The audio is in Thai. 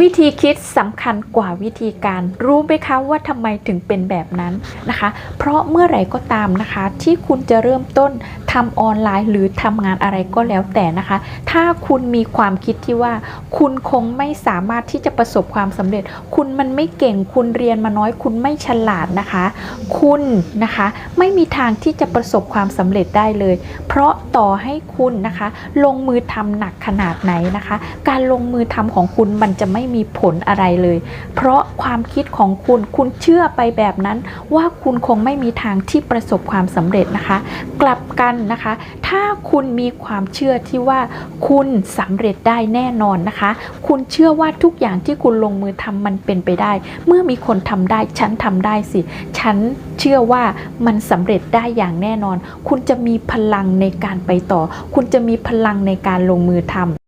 วิธีคิดสำคัญกว่าวิธีการ รู้ไหมคะว่าทำไมถึงเป็นแบบนั้นนะคะ เพราะเมื่อไหร่ก็ตามนะคะ ที่คุณจะเริ่มต้นทำออนไลน์หรือทำงานอะไรก็แล้วแต่นะคะ ถ้าคุณมีความคิดที่ว่า คุณคงไม่สามารถที่จะประสบความสำเร็จ คุณมันไม่เก่งคุณเรียนมาน้อย คุณไม่ฉลาดนะคะ คุณนะคะไม่มีทางที่จะประสบความสำเร็จได้เลย เพราะต่อให้คุณนะคะ ลงมือทำหนักขนาดไหนนะคะ การลงมือทำของคุณมันจะไม่มีผลอะไรเลย เพราะความคิดของคุณคุณเชื่อไปแบบนั้น ว่าคุณคงไม่มีทางที่ประสบความสำเร็จนะคะ กลับกันนะคะ ถ้าคุณมีความเชื่อที่ว่าคุณสำเร็จได้แน่นอนนะคะ คุณเชื่อว่าทุกอย่างที่คุณลงมือทำมันเป็นไปได้ เมื่อมีคนทำได้ฉันทำได้สิ ฉันเชื่อว่ามันสำเร็จได้อย่างแน่นอน คุณจะมีพลังในการไปต่อ คุณจะมีพลังในการลงมือทำ